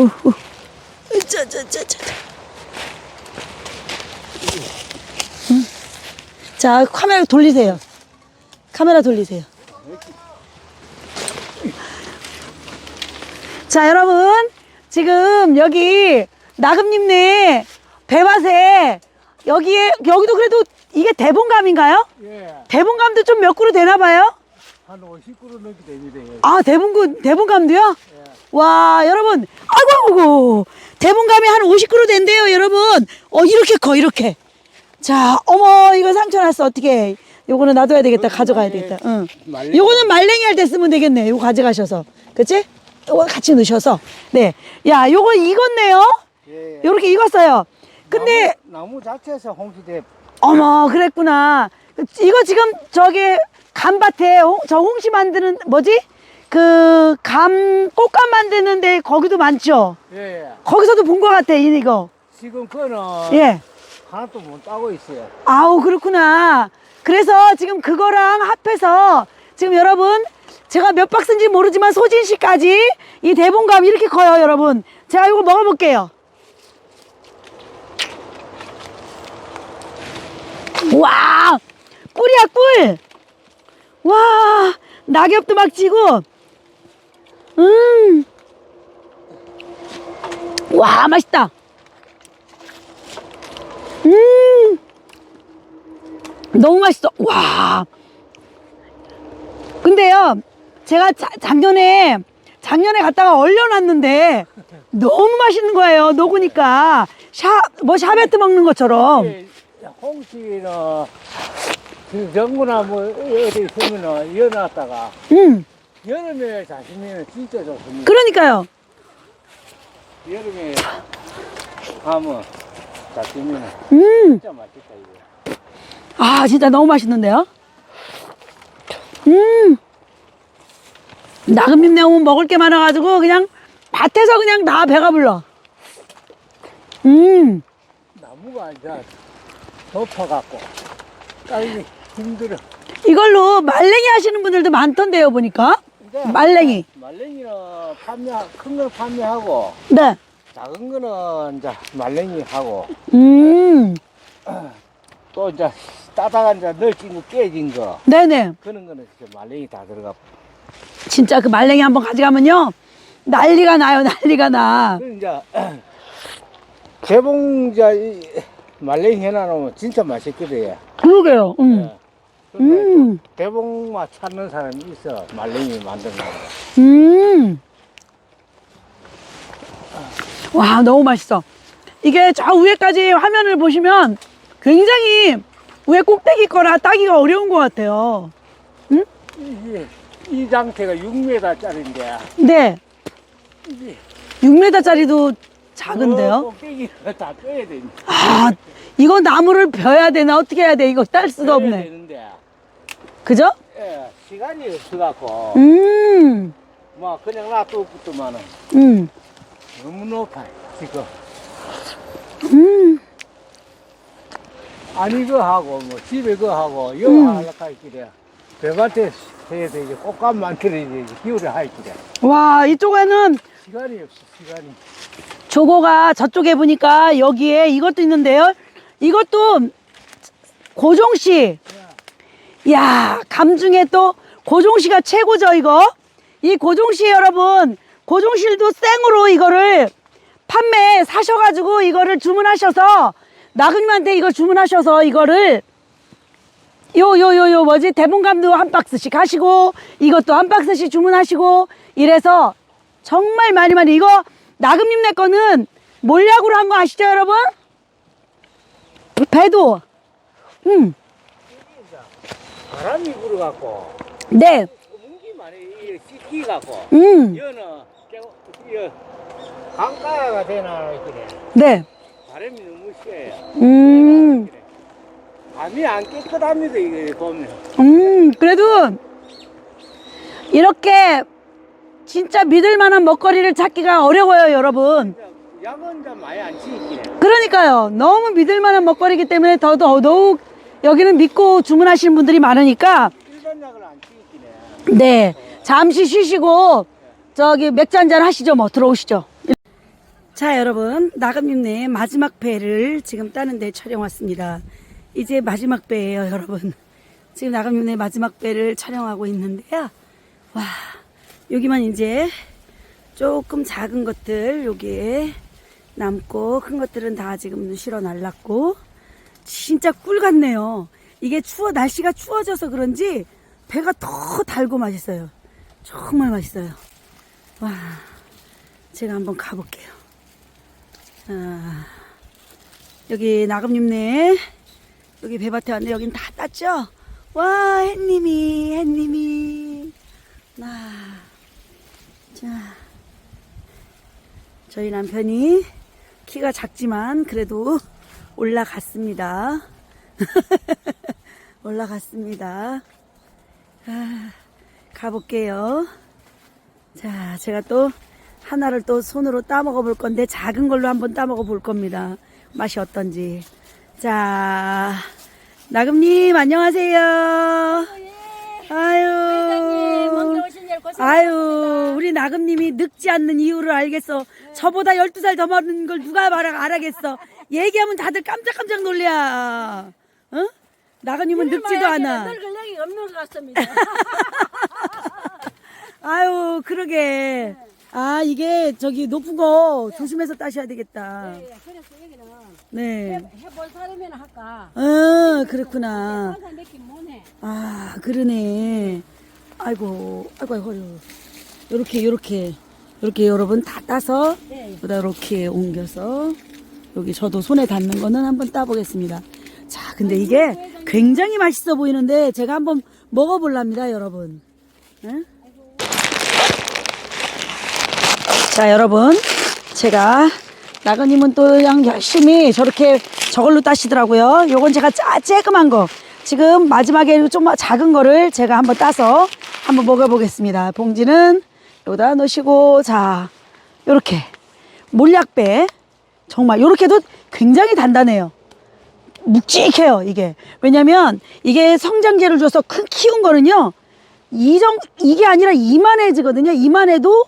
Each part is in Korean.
우후. 자, 자, 자, 자. 음. 자, 카메라 돌리세요. 카메라 돌리세요. 자, 여러분. 지금 여기 나금님네 배밭에 여기에, 여기도 그래도 이게 대봉감인가요? 예, 대봉감도 좀 몇 그루 되나 봐요? 한 50kg 넘게 됩니다. 예. 아, 대봉구, 대봉감도요? 와, 여러분. 아이고, 아이고. 대봉감이 한 50kg 된대요, 여러분. 어, 이렇게 커, 이렇게. 자, 어머, 이거 상처 났어. 어떻게 요거는 놔둬야 되겠다. 가져가야 되겠다. 응. 말랭이. 요거는 말랭이 할 때 쓰면 되겠네. 요거 가져가셔서. 그치? 요거 같이 넣으셔서. 네. 야, 요거 익었네요? 예. 요렇게 익었어요. 근데, 나무, 나무 자체에서 홍시대 어머, 그랬구나. 이거 지금 저기 감밭에 홍- 저 홍시 만드는 뭐지? 그 감 꽃감 만드는데 거기도 많죠. 예, 예. 거기서도 본 것 같아 이- 이거. 지금 그거는 예. 하나도 못 따고 있어요. 아우 그렇구나. 그래서 지금 그거랑 합해서 지금 여러분 제가 몇 박스인지 모르지만 소진 씨까지 이 대봉감 이렇게 커요 여러분. 제가 이거 먹어볼게요. 와 꿀이야 꿀. 와 낙엽도 막 지고. 음. 와 맛있다. 음. 너무 맛있어. 와. 근데요, 제가 자- 작년에, 작년에 갔다가 얼려놨는데, 너무 맛있는 거예요. 녹으니까. 샤, 뭐 샤베트 먹는 것처럼. 예, 홍시는 그 정부나 뭐 어디 있으면은 이어놨다가 음, 여름에 자시면 진짜 좋습니다. 그러니까요. 여름에 하면 자시면 음, 진짜 맛있다 이거. 아, 진짜 너무 맛있는데요? 음. 나금님 내오면 먹을 게 많아가지고, 그냥 밭에서 그냥 다 배가 불러. 음. 나무가 이제 덮어갖고 따기 힘들어. 이걸로 말랭이 하시는 분들도 많던데요, 보니까. 이제 말랭이. 말랭이는 판매 큰 걸 판매하고 네. 작은 거는 이제 말랭이 하고 음. 또 이제 따다가 이제 널찍은 거 깨진 거 네네. 그런 거는 이제 말랭이 다 들어가. 진짜 그 말랭이 한번 가져가면요. 난리가 나요, 난리가 나. 그 이제 개봉 이제 이 말랭이 해놔놓으면 진짜 맛있거든 요. 그러게요. 음. 예. 근데 음. 또 개봉만 찾는 사람이 있어 말랭이 만드는 거. 음. 와, 너무 맛있어. 이게 저 위에까지 화면을 보시면 굉장히 위에 꼭대기 거라 따기가 어려운 것 같아요. 이게 이 장태가 6m짜리인데 네. 이게 6m짜리도 작은데요? 꼭대기가 다 떼야 돼. 아, 이거 나무를 벼야 되나? 어떻게 해야 돼? 이거 딸 수도 없네. 되는데 그죠? 예, 시간이 없어갖고 음, 뭐 그냥 놔두고만은 음, 너무 높아 지금. 음. 아니 그 하고 뭐 집에 그 하고 여기 음. 하려고 할길래 배밭에 해야 되지 꽃감 만들어야지 기울여 할길래 와, 이쪽에는 시간이 없어 시간이. 조고가 저쪽에 보니까 여기에 이것도 있는데요. 이것도 고종씨. 야, 감 중에 또 고종씨가 최고죠, 이거. 이 고종씨 여러분, 고종실도 생으로 이거를 판매 사셔가지고 이거를 주문하셔서 나그님한테 이거 주문하셔서 이거를 요, 요, 요, 요, 뭐지? 대봉감도 한 박스씩 하시고, 이것도 한 박스씩 주문하시고, 이래서 정말 많이 많이, 이거, 나금님네 거는 몰약으로 한 거 아시죠, 여러분? 배도. 음, 바람이 불어갖고 네. 문기만 해 씻기 갖고 음, 여는 강가가 되나 그래 네. 바람이 너무 세요. 음, 감이 안 깨끗합니다 이거 보면. 음, 그래도 이렇게 진짜 믿을 만한 먹거리를 찾기가 어려워요, 여러분. 약은 좀 많이 안 치이네. 그러니까요. 너무 믿을 만한 먹거리이기 때문에 더, 더, 더욱 여기는 믿고 주문하시는 분들이 많으니까, 일반 약을 안 치이네. 네. 잠시 쉬시고, 저기 맥주 한잔 하시죠. 뭐, 들어오시죠. 자, 여러분, 나금님네 마지막 배를 지금 따는데 촬영 왔습니다. 이제 마지막 배예요, 여러분. 지금 나금님네 마지막 배를 촬영하고 있는데요. 와, 여기만 이제 조금 작은 것들 여기에 남고 큰 것들은 다 지금 실어 날랐고 진짜 꿀 같네요. 이게 추워 날씨가 추워져서 그런지 배가 더 달고 맛있어요. 정말 맛있어요. 와, 제가 한번 가볼게요. 아, 여기 나금님네 여기 배밭에 왔는데 여긴 다 땄죠? 와 햇님이 햇님이 나 자, 저희 남편이 키가 작지만 그래도 올라갔습니다. 올라갔습니다. 아, 가볼게요. 자, 제가 또 하나를 또 손으로 따먹어 볼 건데 작은 걸로 한번 따먹어 볼 겁니다. 맛이 어떤지. 자, 나금님 안녕하세요. 아유. 아유, 우리 나금님이 늙지 않는 이유를 알겠어. 저보다 12살 더 많은 걸 누가 말아, 알아겠어. 얘기하면 다들 깜짝깜짝 놀려. 어? 나금님은 늙지도 않아. 늙을 여기 없는 것 같습니다. 아유, 그러게. 아, 이게 저기 높은 거 조심해서 따셔야 되겠다. 예, 그래서 여기는 네. 해- 해볼 사람이나 할까. 어, 그렇구나. 항상 느낌 못해. 아, 그러네. 아이고, 아이고, 아이고. 요렇게, 요렇게. 요렇게 여러분 다 따서, 네. 여기다 이렇게 옮겨서, 여기 저도 손에 닿는 거는 한번 따보겠습니다. 자, 근데 이게 굉장히 맛있어 보이는데, 제가 한번 먹어볼랍니다, 여러분. 응? 자, 여러분. 제가, 나그님은 또 그냥 열심히 저렇게 저걸로 따시더라고요. 요건 제가 짜, 쬐끔한 거. 지금 마지막에 좀 작은 거를 제가 한번 따서 한번 먹어보겠습니다. 봉지는 여기다 넣으시고, 자, 요렇게. 몰약배. 정말, 요렇게도 굉장히 단단해요. 묵직해요, 이게. 왜냐면, 이게 성장제를 줘서 큰 키운 거는요, 이 정, 이게 아니라 이만해지거든요. 이만해도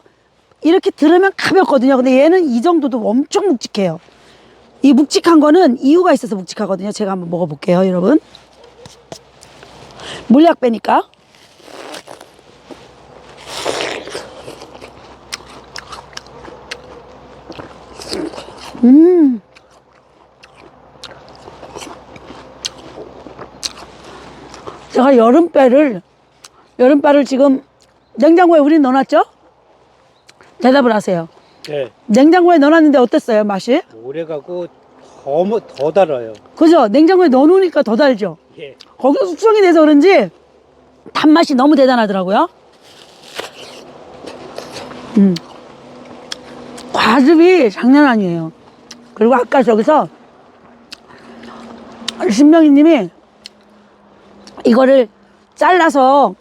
이렇게 들으면 가볍거든요. 근데 얘는 이 정도도 엄청 묵직해요. 이 묵직한 거는 이유가 있어서 묵직하거든요. 제가 한번 먹어볼게요, 여러분. 물약 빼니까. 제가 여름배를, 여름배를 지금 냉장고에 우린 넣어놨죠? 대답을 하세요. 네. 냉장고에 넣어놨는데 어땠어요, 맛이? 오래가고 더, 뭐- 더 달아요. 그죠? 냉장고에 넣어놓으니까 더 달죠? 예. 거기서 숙성이 돼서 그런지 단맛이 너무 대단하더라고요. 음. 과즙이 장난 아니에요. 그리고 아까 저기서 신명희 님이 이거를 잘라서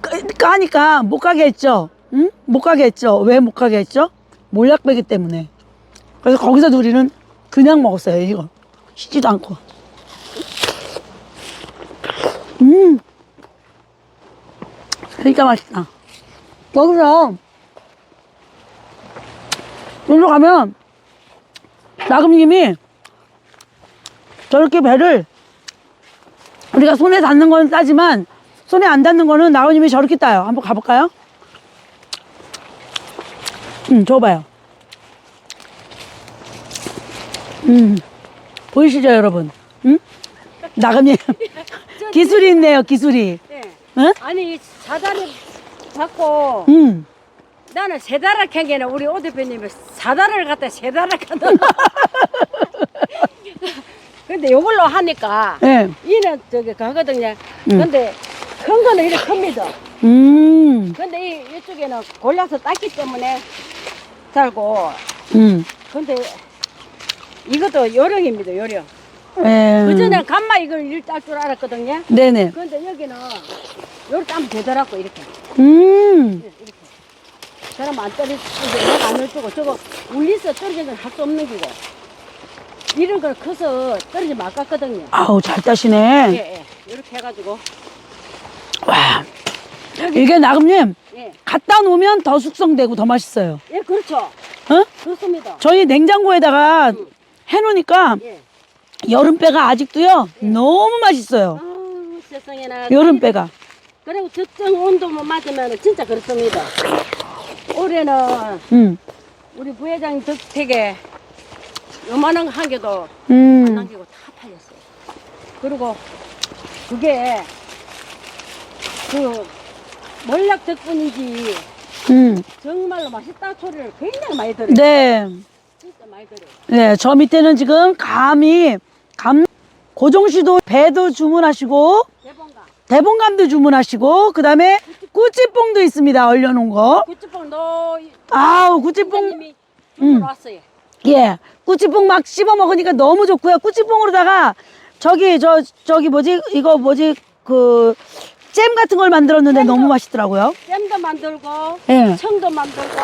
까- 까니까 못 가게 했죠. 응? 못 가게 했죠. 왜 못 가게 했죠? 몰약배기 때문에. 그래서 거기서 우리는 그냥 먹었어요, 이거. 쉬지도 않고. 음. 진짜 맛있다. 여기서, 여기로 가면, 나금님이 저렇게 배를 우리가 손에 닿는 거는 따지만 손에 안 닿는 거는 나금님이 저렇게 따요. 한번 가볼까요? 음, 줘봐요. 음, 보이시죠, 여러분? 음? 나금님. 기술이 있네요, 기술이. 예. 응? 아니 사다리 잡고 음. 나는 세 달을 캔게는 우리 오 대표님이 사다리를 갖다 세 달을 갖다. 근데 요걸로 하니까 예. 이는 저기 가거든요. 음. 근데 큰 거는 이렇게 큽니다. 음. 근데 이, 이쪽에는 골라서 땄기 때문에 살고 음. 근데 이것도 요령입니다 요령 예. 그전에 간마 이걸 일딸 줄 알았거든요 네네. 근데 여기는 요렇게 따면 되더라고 이렇게 음. 이렇게 사람 안 떨어지고 내가 안 떨어지고 저거 울리서 떨어지는 할수 없는 기고 이런 걸 커서 떨어지면 아깝거든요 아우, 잘 따시네. 예 예 이렇게 해가지고 와. 이게 나금님, 예, 갖다 놓으면 더 숙성되고 더 맛있어요. 예 그렇죠 어? 좋습니다. 저희 냉장고에다가 해놓으니까 예. 여름배가 아직도요 너무 맛있어요. 아, 세상에나. 여름배가. 그리고 적정 온도만 맞으면 진짜 그렇습니다. 올해는 음, 우리 부회장 덕택에 요만한 거 한 개도 안 음, 남기고 다 팔렸어요. 그리고 그게 그 몰락 덕분인지 음. 정말로 맛있다 소리를 굉장히 많이 들어요. 네, 진짜 많이 들어요. 네. 저 밑에는 지금 감이 감 고종 씨도 배도 주문하시고 대본가. 대봉감도 주문하시고 그 다음에 꾸찌뽕도 있습니다. 얼려 놓은 거. 구찌뽕 너 아우 꾸찌뽕 음. 주문 왔어요. 예, 꾸찌뽕 막 씹어 먹으니까 너무 좋고요. 꾸찌뽕으로다가 저기 저 저기 뭐지 이거 뭐지 그 잼 같은 걸 만들었는데 너무 맛있더라고요. 잼도 만들고 예, 청도 만들고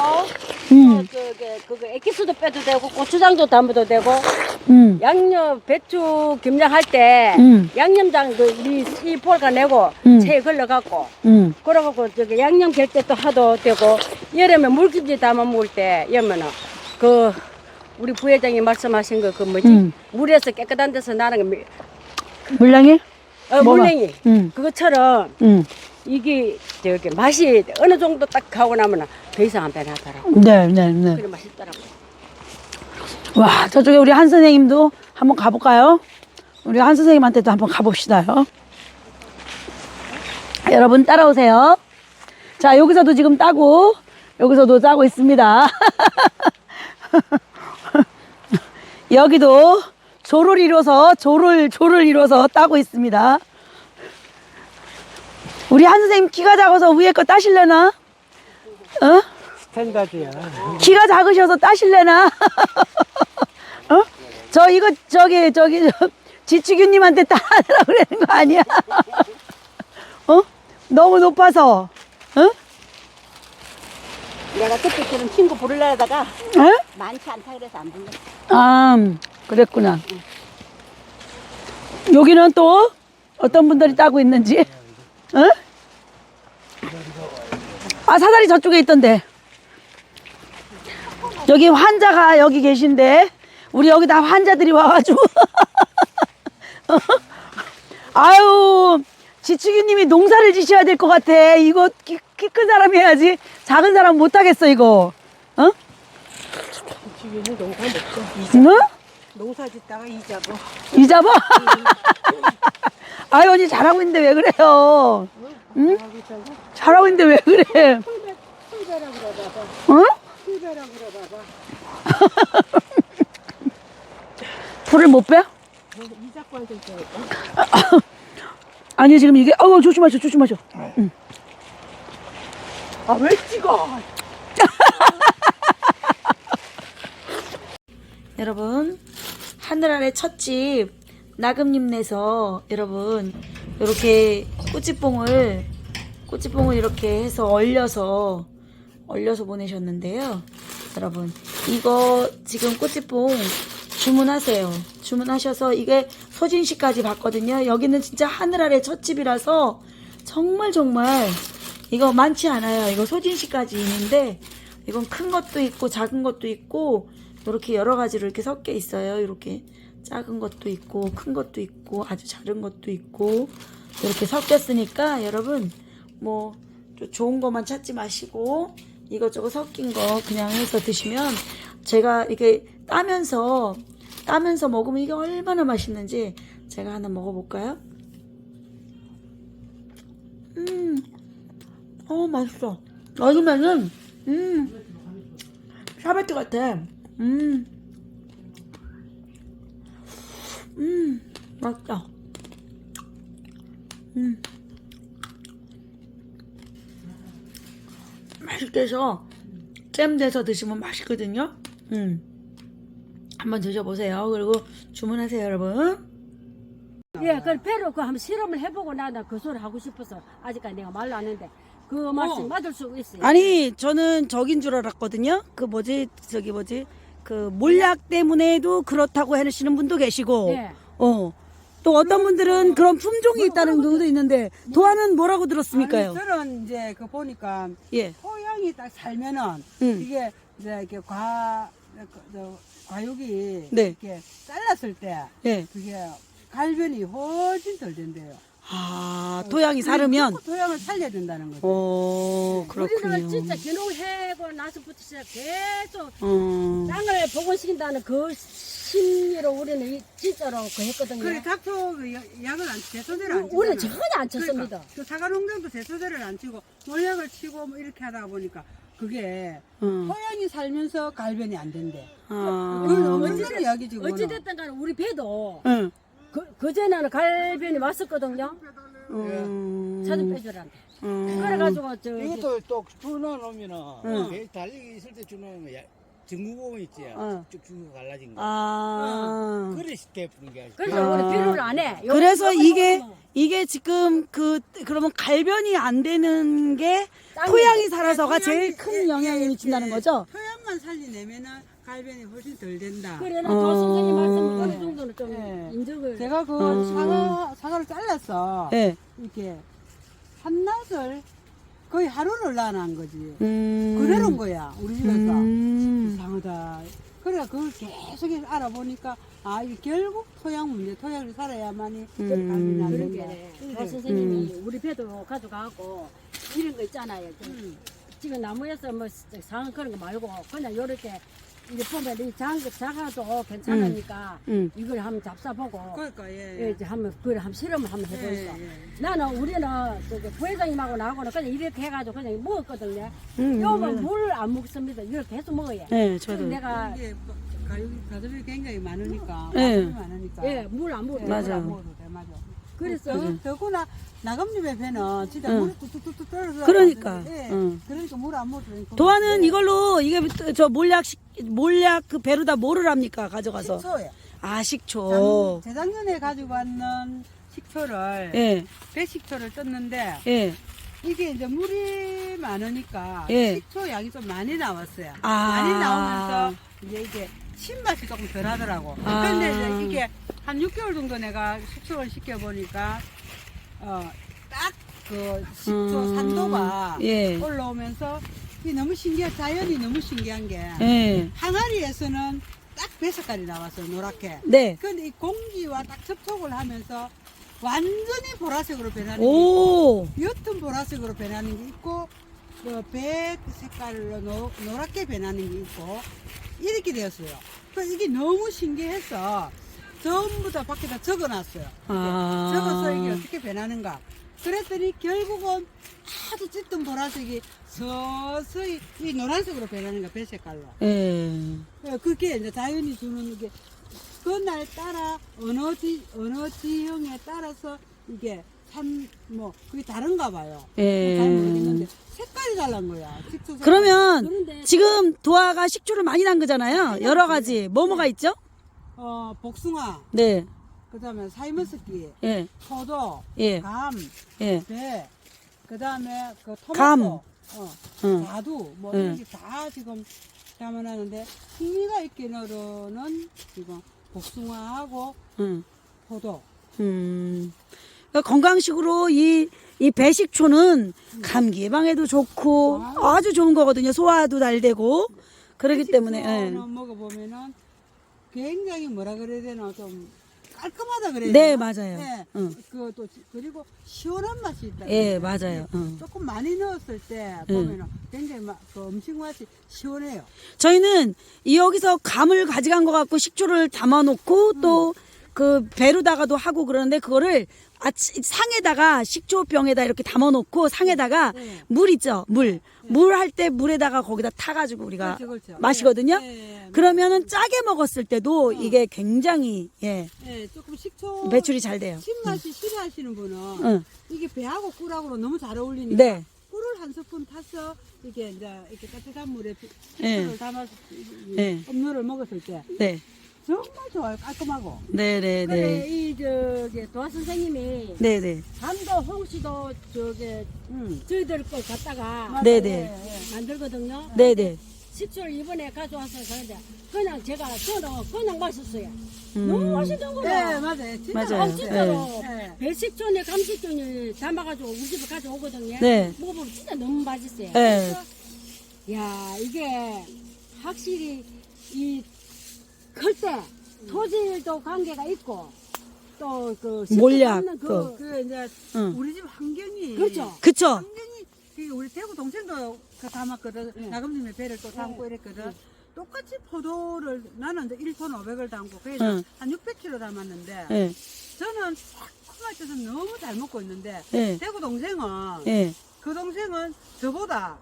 음, 어, 그게 그거 액기스도 빼도 되고 고추장도 담아도 되고 음, 양념 배추 김장 할 때 음. 양념장 그이 폴가 내고 음. 체에 걸러 갖고 음, 그러고 저기 양념 갤 때 또 하도 되고 여름에 물김치 담아 먹을 때 여면은 그 우리 부회장이 말씀하신 거 그 뭐지 음. 물에서 깨끗한 데서 나는 거 미- 물량이? 어, 뭐가? 물냉이 음, 그것처럼 음, 이게 저기 맛이 어느 정도 딱 하고 나면은 더 이상 안 변하더라고 네, 네, 네. 그래 맛있더라고 와, 저쪽에 우리 한 선생님도 한번 가볼까요? 우리 한 선생님한테도 한번 가봅시다요. 여러분 따라오세요. 자, 여기서도 지금 따고, 여기서도 따고 있습니다. 여기도 조를 이뤄서, 조를, 조를 이뤄서 따고 있습니다. 우리 한 선생님 키가 작아서 위에 거 따실래나? 어? 스탠다드야. 키가 작으셔서 따실래나? 어? 저 이거 저기 저기 저, 지치규님한테 따라하라 그러는 거 아니야? 어? 너무 높아서. 어? 내가 그때처럼 친구 부르려다가 어? 많지 않다 그래서 안 불렀어 아, 그랬구나. 여기는 또 어떤 분들이 따고 있는지. 어? 아, 사다리 저쪽에 있던데. 여기 환자가 여기 계신데, 우리 여기 다 환자들이 와가지고. 어? 아유, 지치규님이 농사를 지셔야 될 것 같아. 이거 키 큰 사람이 해야지. 작은 사람 못하겠어, 이거. 어? 지금은 농사 먹죠. 응? 농사 짓다가 이자고. 이 잡아? 아유, 언니 잘하고 있는데 왜 그래요? 응? 하고 있다고. 잘하고 있는데 왜 그래? 풀베라 그러다가 응? 풀베라 그러다가 불을 못 빼? 이자과한테 있어요. 아니, 지금 이게, 어우, 조심하셔, 조심하셔. 아, 왜 찍어? 여러분, 하늘 아래 첫집 나금님네서 여러분, 이렇게 꾸찌뽕을, 꾸찌뽕을 이렇게 해서 얼려서, 얼려서 보내셨는데요. 여러분, 이거 지금 꾸찌뽕 주문하세요. 주문하셔서 이게 소진시까지 봤거든요. 여기는 진짜 하늘 아래 첫집이라서 정말 정말 이거 많지 않아요. 이거 소진시까지 있는데 이건 큰 것도 있고 작은 것도 있고 이렇게 여러 가지로 이렇게 섞여 있어요. 이렇게 작은 것도 있고 큰 것도 있고 아주 작은 것도 있고 이렇게 섞였으니까 여러분 뭐좀 좋은 것만 찾지 마시고 이것저것 섞인 거 그냥 해서 드시면 제가 이게 따면서 따면서 먹으면 이게 얼마나 맛있는지 제가 하나 먹어볼까요? 음, 어 맛있어. 넣으면은 음 샤베트 같아. 음, 음 맛있다. 음. 맛있게 해서 잼 돼서 드시면 맛있거든요. 음. 한번 드셔보세요. 그리고 주문하세요, 여러분. 예, 그 배로 그 한번 실험을 해보고 나나 그 소리 하고 싶어서 아직까지 내가 말로 안 했는데 그 말씀 받을 수 있어요. 아니, 저는 저긴 줄 알았거든요. 그 뭐지, 저기 뭐지, 그 몰약 때문에도 그렇다고 하시는 분도 계시고, 예. 어. 또 어떤 분들은 그런 품종이 있다는 분도 있는데, 도안은 뭐라고 들었습니까요? 아니, 저는 이제 그 보니까 예. 토양이 토양이 딱 살면은 음. 이게 이제 이렇게 과 저, 과육이 네. 이렇게 잘랐을 때 예. 그게 갈변이 훨씬 덜 된대요. 아, 토양이 사르면? 그 토양을 살려야 된다는 거죠. 오, 우리는 그렇군요. 진짜 기농해고 나서부터 진짜 계속 어, 땅을 복원시킨다는 그 심리로 우리는 이- 진짜로 그 했거든요. 그래 닥터 그 야- 약을 안 제소대로 안 치잖아. 우리는 전혀 안 쳤습니다. 그러니까 그 사과 농장도 제소대를 안 치고 농약을 치고 뭐 이렇게 하다 보니까 그게 어. 토양이 살면서 갈변이 안 된대. 아. 엄청난 이야기지 그거는. 어찌됐든 간에 우리 배도 응. 그, 그전에는 갈변이 왔었거든요. 음. 자주 빼주란다. 음. 그래가지고 저 이것도 또 주워 놓으면은 응. 배 달리기 있을 때 주워 놓으면 증후군 있지. 응. 쭉쭉 갈라진 거. 아. 그래 쉽게 푸는 게 아니고. 그래서 우리 비료를 안 해. 요- 그래서 이게 이게 지금 그 그러면 갈변이 안 되는 게 토양이 살아서가 제일 토양이- 큰 영향을 미친다는 거죠? 토양만 살리내면은 갈변이 훨씬 덜 된다. 그래는 어. 도 선생님 말씀 어느 네. 정도는 좀 네. 인정을 제가 그 음. 사과 사과를 잘랐어. 네. 이렇게 한낮을 거의 하루를 나난 거지. 음. 그래놓은 거야 우리 집에서. 음. 이상하다. 그래 그걸 계속 알아보니까 아 이게 결국 토양 문제, 토양이 살아야만이 음. 안 그런 된다. 게 이래. 도 선생님이 우리 배도 가져가고 이런 거 있잖아요. 좀 음. 지금 나무에서 뭐 상한 그런 거 말고 그냥 요렇게 이제 보면 이 장, 작아도 괜찮으니까 음. 이걸 한번 잡사보고 그러니까 예. 예, 이제 한번 그걸 한번 실험을 한번 예, 해보니까 예. 나는 우리는 저기 부회장님하고 나하고는 그냥 이렇게 해가지고 그냥 먹었거든요. 음, 요건 물안 먹습니다. 이걸 계속 먹어요. 네, 저도. 내가 이게 가족이 가족이 굉장히 많으니까 예. 가족이 많으니까 예, 물 안 먹어요. 맞아. 안 먹어도 돼 맞아. 그래서 더, 더구나 나감집의 배는 진짜 응. 물이 뚝뚝뚝뚝 떨어져. 그러니까, 예. 응. 그러니까 물 안 먹어도 되니까. 도화는 이걸로 이게 저 몰약 식- 몰약 그 배로다 뭐를 합니까 가져가서? 식초예요. 아 식초. 작- 재작년에 가지고 왔는 식초를 예, 배식초를 떴는데 예. 이게 이제 물이 많으니까 예. 식초 양이 좀 많이 나왔어요. 아. 많이 나오면서 이제 이게 신맛이 조금 덜하더라고. 아. 근데 이제 이게 한 6개월 정도 내가 숙성을 시켜 보니까 어 딱 그 식초 음. 산도가 예. 올라오면서 이 너무 신기해 자연이 너무 신기한 게 예. 항아리에서는 딱 배 색깔이 나왔어요 노랗게. 네. 근데 이 공기와 딱 접촉을 하면서 완전히 보라색으로 변하는 게 오. 옅은 보라색으로 변하는 게 있고 그 배 색깔로 노, 노랗게 변하는 게 있고 이렇게 되었어요. 그 이게 너무 신기해서 전부 다 밖에다 적어놨어요. 아. 적어서 이게 어떻게 변하는가. 그랬더니 결국은 아주 짙은 보라색이 서서히 이 노란색으로 변하는 거야 배 색깔로. 예. 예, 그게 이제 자연이 주는 이게 그날 따라 어느 지 어느 지형에 따라서 이게 산뭐 그게 다른가 봐요. 예. 잘 모르겠는데 색깔이 다른 거야. 식초 색깔. 그러면 지금 도화가 식초를 많이 난 거잖아요. 여러 가지 뭐뭐가 있죠? 어 복숭아, 네. 그다음에 사이먼스키, 예. 포도, 예. 감, 예. 배, 그다음에 그 토마토, 감. 어, 응. 자두 뭐 응. 이런 게 다 지금 담아놨는데 흥미가 있기로는 지금 복숭아하고 응. 포도. 음. 그러니까 건강식으로 이, 이 배식초는 감기 예방에도 좋고 아주 좋은 거거든요. 소화도 잘 되고. 그렇기 때문에, 예. 먹어보면은 굉장히 뭐라 그래야 되나 좀 깔끔하다 그래야 네? 맞아요. 네. 응. 그또 그리고 시원한 맛이 있다. 예, 그래야 맞아요. 되나? 응. 조금 많이 넣었을 때 응. 보면 은 굉장히 막 그 음식 맛이 시원해요. 저희는 이 여기서 감을 가져간 것 같고 식초를 담아놓고 또 그 배로다가도 하고 그러는데 그거를 아치, 상에다가 식초병에다 이렇게 담아놓고 상에다가 네. 물 있죠 물 물 할 때 물에다가 거기다 타가지고 우리가 그렇죠, 그렇죠. 마시거든요. 예, 예. 그러면은 짜게 먹었을 때도 이게 굉장히 예 예, 조금 식초 배출이 잘 돼요. 신맛이 싫어하시는 분은 응. 이게 배하고 꿀하고 너무 잘 어울리니까 네. 꿀을 한 스푼 타서 이게 이제 이렇게 따뜻한 물에 피- 예. 꿀을 담아서. 음료를 먹었을 때 네. 정말 좋아요 깔끔하고 네네네. 그래 이 저기 도화 선생님이 네네. 감도 홍시도 저기 음. 저희들 걸 갖다가 네네. 만들거든요. 네네. 식초를 이번에 가져와서 그런데 그냥 제가 저는 그냥 마셨어요. 음. 너무 맛있는 거야. 네 맞아요 진짜 맞아요. 아, 진짜로 네. 배식초에 감식초에 담아가지고 우리 집에 가져오거든요. 네. 먹어보면 진짜 너무 맛있어요. 네. 그래서 야 이게 확실히 이 클때 토질도 관계가 있고 또그 몰약, 그, 또. 그 이제 응. 우리 집 환경이 그렇죠. 그쵸? 환경이 그 우리 대구 동생도 그 담았거든. 네. 나금님의 배를 또 담고 네. 이랬거든. 똑같이 포도를 나는 이제 1톤 500을 담고 그래서 응. 한 600kg 담았는데 예, 저는 새콤할 때서 너무 잘 먹고 있는데 예, 대구 동생은 예. 그 동생은 저보다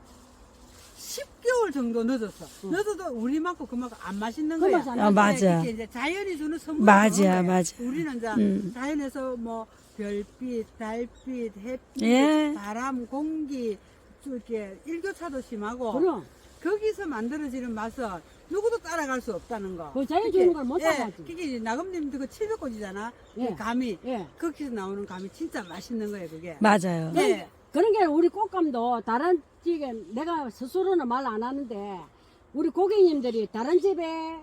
10개월 정도 늦었어. 늦어도 우리만큼 그만큼 안 맛있는 그 거야. 맛이 안 아, 맞아. 이게 이제 자연이 주는 선물. 맞아, 맞아. 우리는 이제 음. 자연에서 뭐 별빛, 달빛, 햇빛, 예. 바람, 공기 이렇게 일교차도 심하고 그럼 거기서 만들어지는 맛은 누구도 따라갈 수 없다는 거. 그 자연 주는 걸못 예, 따라가지. 그게 나금님도 그 700꽃이잖아. 예. 그 감이. 예. 거기서 나오는 감이 진짜 맛있는 거예요, 그게. 맞아요. 네. 그런 게 우리 꽃감도 다른 집에 내가 스스로는 말 안 하는데 우리 고객님들이 다른 집에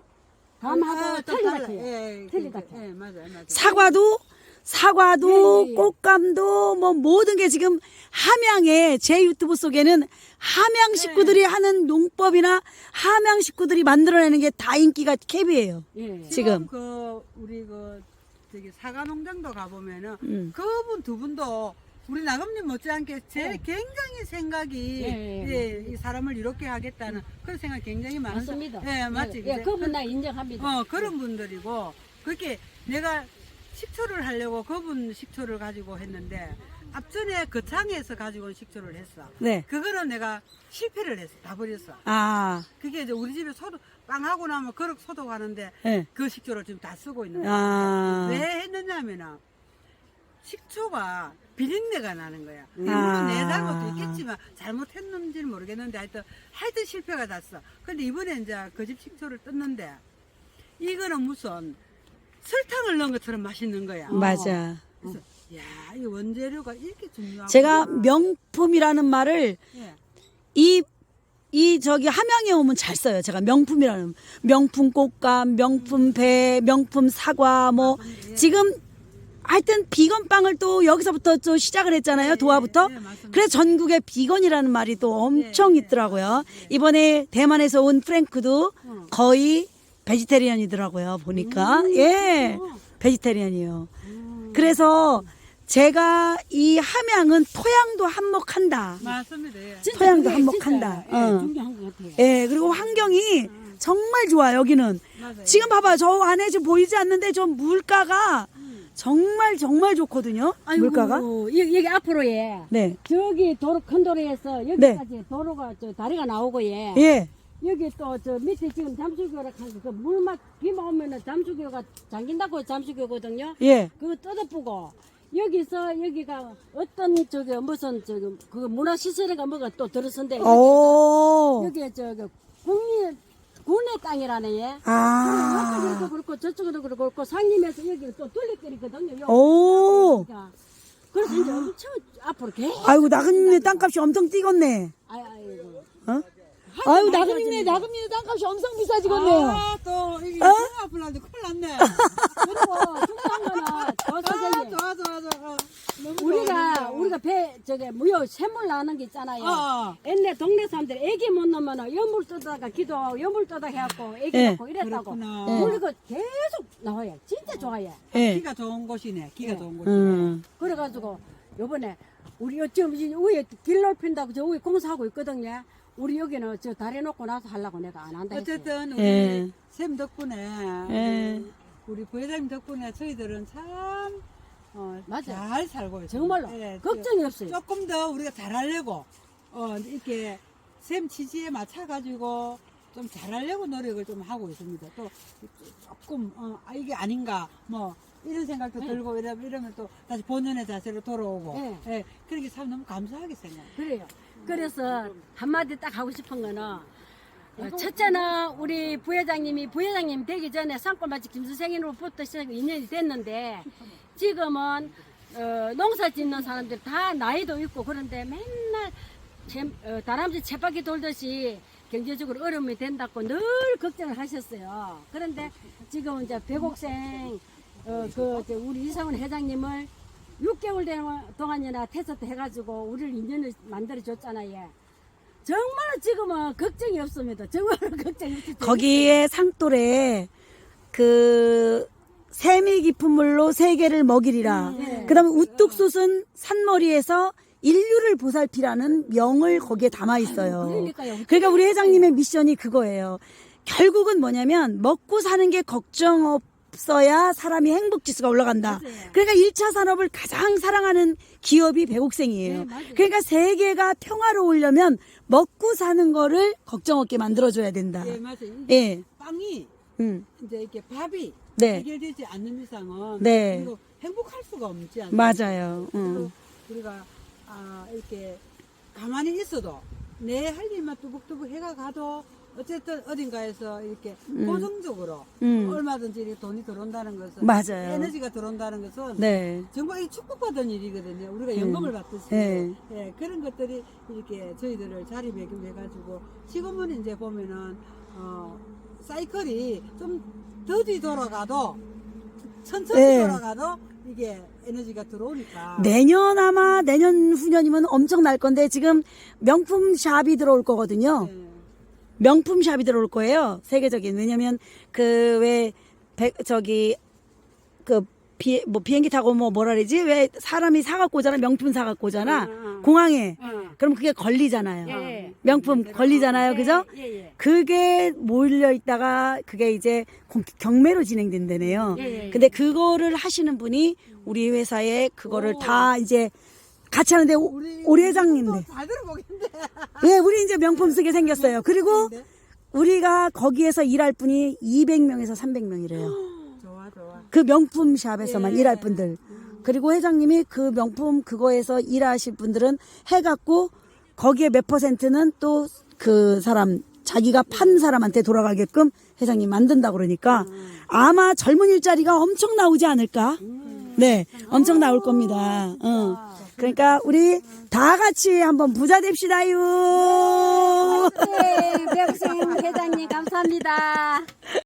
감하고 아, 또 틀리다. 해요. 예, 틀리다 그, 예, 맞아요, 맞아요. 사과도 사과도 예, 예. 꽃감도 뭐 모든 게 지금 함양에 제 유튜브 속에는 함양 식구들이 하는 농법이나 함양 식구들이 만들어내는 게 다 인기가 캡이에요. 예. 지금. 그 우리 그 저기 사과 농장도 가보면은 음. 그분 두 분도 우리 나금님 못지않게 제 예. 굉장히 생각이 예, 예, 예, 이 사람을 이렇게 하겠다는 그런 생각 굉장히 많은 맞습니다. 예, 맞지. 예, 그제? 그분 나 인정합니다. 어 그런 분들이고 그렇게 내가 식초를 하려고 그분 식초를 가지고 했는데 앞전에 거창에서 가지고 온 식초를 했어. 네. 그거는 내가 실패를 했어. 다 버렸어. 아, 그게 이제 우리 집에 소독 빵 하고 나면 그릇 소독하는데 예. 그 식초를 지금 다 쓰고 있는 거야. 아. 왜 했느냐면은 식초가 비린내가 나는 거야. 아. 물론 내 잘못도 있겠지만 잘못했는지는 모르겠는데 하여튼 하여튼 실패가 났어. 근데 이번에 이제 그집 식초를 떴는데 이거는 무슨 설탕을 넣은 것처럼 맛있는 거야. 맞아. 그래서 야, 이 원재료가 이렇게 중요하구나. 제가 명품이라는 말을 예. 이, 이 저기 함양에 오면 잘 써요. 제가 명품이라는 명품 꽃감, 명품 배, 명품 사과 뭐 지금 하여튼 비건 빵을 또 여기서부터 또 시작을 했잖아요. 도화부터. 예, 맞습니다. 그래서 전국에 비건이라는 말이 또 엄청 예, 예. 있더라고요. 이번에 대만에서 온 프랭크도 거의 베지테리언이더라고요. 보니까. 예. 베지테리언이요. 그래서 제가 이 함양은 토양도 한몫한다. 맞습니다. 예. 토양도 한몫한다. 예, 어. 예, 그리고 환경이 정말 좋아, 여기는. 맞아요. 지금 봐봐요. 저 안에 지금 보이지 않는데 저 물가가 정말 정말 좋거든요. 물가가. 여기, 여기 앞으로 예. 네. 저기 도로 큰 도로에서 여기까지 도로가 저 다리가 나오고 예. 예. 여기 또 저 밑에 지금 잠수교라 한그 물만 비만 오면은 잠수교가 잠긴다고 잠수교거든요. 예. 그거 뜯어보고 여기서 여기가 어떤 저기 무슨 저기 그 문화시설인가 뭐가 또 들어선대. 오. 여기 저기 국민 군의 땅이라네 예. 아. 여기도 그렇고 저쪽에도 그렇고 상림에서 여기 또 둘레길이거든요. 요 오. 그러니까. 그래서 이제 엄청 앞으로 계속 아이고, 나그님네 땅값이 엄청 뛰겠네. 아이, 아이고. 어? 아유, 나그님네, 나그님네 땅값이 엄청 비싸지겠네요. 아, 또 이게 어? 통 아플란데 큰일 났네. 그리고 중요한 거는 저 아, 선생님 좋아, 좋아, 좋아. 우리가. 우리가 배 저게 무효 샘물 나는 게 있잖아요. 어. 옛날 동네 사람들 애기 못 넣으면 연물 떠다가 기도하고 연물 떠다 해갖고 애기 예. 낳고 이랬다고. 그렇구나. 예. 우리가 계속 나와요. 진짜 좋아요. 예. 기가 좋은 곳이네. 기가 예. 좋은 곳이네. 음. 그래가지고 요번에 우리 요 지금 이 위에 길 넓힌다고 저 위에 공사하고 있거든요. 우리 여기는 저 다리 놓고 나서 하려고 내가 안 한다 했어요. 어쨌든 우리 예. 쌤 덕분에 예. 우리 부회장님 덕분에 저희들은 참 어, 맞아요. 잘 살고 있어요. 정말로 예, 걱정이 없어요. 조금 더 우리가 잘하려고 어, 이렇게 쌤 취지에 맞춰가지고 좀 잘하려고 노력을 좀 하고 있습니다. 또 조금 어, 아, 이게 아닌가 뭐 이런 생각도 네. 들고 이러면, 이러면 또 다시 본연의 자세로 돌아오고 네. 예, 그렇게 참 너무 감사하게 생각해요. 그래요. 그래서 한마디 딱 하고 싶은 거는 어, 첫째는 우리 부회장님이 부회장님 되기 전에 산골마치 김수생으로부터 시작 인연이 됐는데 지금은 어, 농사 짓는 사람들 다 나이도 있고 그런데 맨날 재, 어, 다람쥐 채바퀴 돌듯이 경제적으로 어려움이 된다고 늘 걱정을 하셨어요. 그런데 지금 이제 배곡생 어, 그 우리 이상훈 회장님을 6개월 되는 동안이나 테스트 해가지고 우리를 인연을 만들어 줬잖아요. 정말 지금은 걱정이 없습니다. 정말로 걱정이 없습니다. 거기에 상돌에 그 세미 깊은 물로 세계를 먹이리라. 네. 그다음에 우뚝 솟은 산머리에서 인류를 보살피라는 명을 거기에 담아 있어요. 그러니까요. 그러니까 우리 회장님의 미션이 그거예요. 결국은 뭐냐면 먹고 사는 게 걱정 없 어야 사람이 행복 지수가 올라간다. 맞아요. 그러니까 1차 산업을 가장 사랑하는 기업이 배곡생이에요. 네. 그러니까 세계가 평화로우려면 먹고 사는 거를 걱정 없게 만들어줘야 된다. 예, 맞아요. 예. 빵이 음. 이제 이렇게 밥이 네. 해결되지 않는 이상은 네. 행복할 수가 없지 않나요? 맞아요. 음. 우리가 아, 이렇게 가만히 있어도 내 할 일만 뚜벅뚜벅 해가 가도 어쨌든 어딘가에서 이렇게 고정적으로 음. 얼마든지 이렇게 돈이 들어온다는 것은 맞아요. 에너지가 들어온다는 것은 네. 정말 이 축복받은 일이거든요. 우리가 연금을 받듯이 네. 예, 그런 것들이 이렇게 저희들을 자리매김해가지고 지금은 이제 보면은 어, 사이클이 좀 더디 돌아가도 천천히 네. 돌아가도 이게 에너지가 들어오니까 내년 아마 내년 후년이면 엄청 날 건데 지금 명품 샵이 들어올 거거든요. 예. 명품 샵이 들어올 거예요. 세계적인. 왜냐면 그 왜 저기 그 비, 뭐 비행기 타고 뭐 뭐라 그러지? 왜 사람이 사 갖고 오잖아. 명품 사 갖고 오잖아. 응, 응. 공항에. 응. 그럼 그게 걸리잖아요. 예. 명품 걸리잖아요. 그죠? 예, 예. 그게 몰려 있다가 그게 이제 공- 경매로 진행된다네요. 예, 예. 근데 그거를 하시는 분이 우리 회사에 그거를 다 이제 같이 하는데 오- 우리 회장님들. 잘 들어보겠는데 예, 우리 이제 명품 쓰게 생겼어요. 그리고 네. 우리가 거기에서 일할 분이 200명에서 300명이래요. 좋아 좋아 그 명품 샵에서만 예. 일할 분들. 그리고 회장님이 그 명품 그거에서 일하실 분들은 해갖고 거기에 몇 퍼센트는 또 그 사람 자기가 판 사람한테 돌아가게끔 회장님 만든다 그러니까 아마 젊은 일자리가 엄청 나오지 않을까? 네, 엄청 나올 겁니다. 어. 그러니까 우리 다 같이 한번 부자 됩시다요. 네, 배우생 회장님 감사합니다.